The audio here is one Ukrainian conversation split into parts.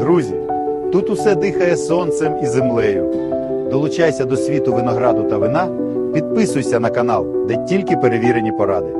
Друзі, тут усе дихає сонцем і землею. Долучайся до світу винограду та вина, підписуйся на канал, де тільки перевірені поради.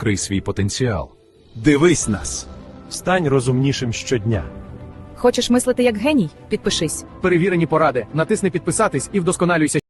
Крий свій потенціал. Дивись нас. Стань розумнішим щодня. Хочеш мислити як геній? Підпишись. Перевірені поради. Натисни підписатись і вдосконалюйся